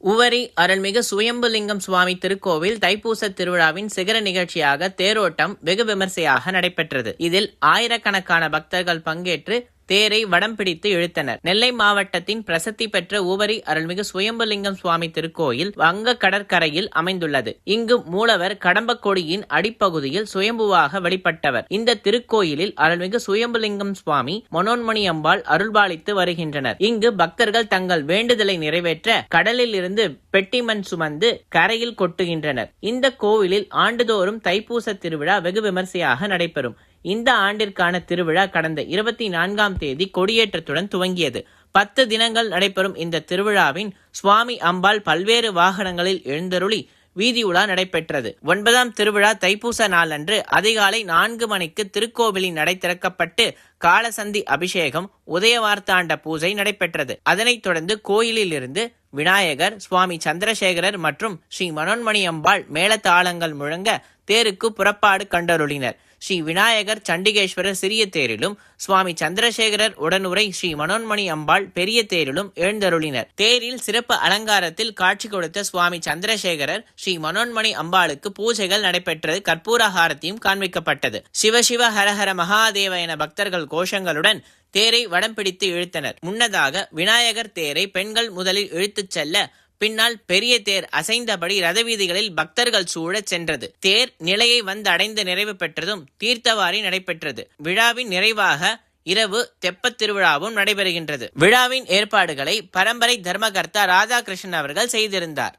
உவரி அருள்மிகு சுயம்புலிங்கம் சுவாமி திருக்கோவில் தைப்பூச திருவிழாவின் சிகர நிகழ்ச்சியாக தேரோட்டம் வெகு விமர்சையாக நடைபெற்றது. இதில் ஆயிரக்கணக்கான பக்தர்கள் பங்கேற்று தேரை வடம் பிடித்து இழுத்தனர். நெல்லை மாவட்டத்தின் பிரசித்தி பெற்ற உவரி அருள்மிகு சுயம்புலிங்கம் சுவாமி திருக்கோயில் வங்க கடற்கரையில் அமைந்துள்ளது. இங்கு மூலவர் கடம்பக்கொடியின் அடிப்பகுதியில் சுயம்புவாக வழிபட்டவர். இந்த திருக்கோயிலில் அருள்மிகு சுயம்புலிங்கம் சுவாமி மனோன்மணி அம்பாள் அருள்பாலித்து வருகின்றனர். இங்கு பக்தர்கள் தங்கள் வேண்டுதலை நிறைவேற்ற கடலில் இருந்து பெட்டிமண் சுமந்து கரையில் கொட்டுகின்றனர். இந்த கோவிலில் ஆண்டுதோறும் தைப்பூச திருவிழா வெகு விமர்சையாக நடைபெறும். இந்த ஆண்டிற்கான திருவிழா கடந்த இருபத்தி நான்காம் தேதி கொடியேற்றத்துடன் துவங்கியது. பத்து தினங்கள் நடைபெறும் இந்த திருவிழாவின் சுவாமி அம்பாள் பல்வேறு வாகனங்களில் எழுந்தருளி வீதி உலா நடைபெற்றது. ஒன்பதாம் திருவிழா தைப்பூச நாளன்று அதிகாலை நான்கு மணிக்கு திருக்கோவிலின் நடை திறக்கப்பட்டு காலசந்தி அபிஷேகம் உதயவார்த்தாண்ட பூஜை நடைபெற்றது. அதனைத் தொடர்ந்து கோயிலில் இருந்து விநாயகர் சுவாமி சந்திரசேகரர் மற்றும் ஸ்ரீ மனோன்மணி அம்பாள் மேளதாளங்கள் முழங்க தேருக்கு புறப்பாடு கண்டருளினர். ஸ்ரீ விநாயகர் சண்டிகேஸ்வரர் சிறிய தேரிலும் சுவாமி சந்திரசேகரர் உடனுரை ஸ்ரீ மனோன்மணி அம்பாள் பெரிய தேரிலும் எழுந்தருளினர். தேரில் சிறப்பு அலங்காரத்தில் காட்சி கொடுத்த சுவாமி சந்திரசேகரர் ஸ்ரீ மனோன்மணி அம்பாளுக்கு பூஜைகள் நடைபெற்றது கற்பூரஹாரத்தையும் காண்பிக்கப்பட்டது. சிவசிவ ஹரஹர மகாதேவ என பக்தர்கள் கோஷங்களுடன் தேரை வடம் பிடித்து இழுத்தனர். முன்னதாக விநாயகர் தேரை பெண்கள் முதலில் இழுத்துச் செல்ல பின்னால் பெரிய தேர் அசைந்தபடி ரதவீதிகளில் பக்தர்கள் சூழச் சென்றது. தேர் நிலையை வந்து அடைந்து நிறைவு பெற்றதும் தீர்த்தவாரி நடைபெற்றது. விழாவின் நிறைவாக இரவு தெப்பத் திருவிழாவும் நடைபெறுகின்றது. விழாவின் ஏற்பாடுகளை பரம்பரை தர்மகர்த்தா ராதாகிருஷ்ணன் அவர்கள் செய்திருந்தார்.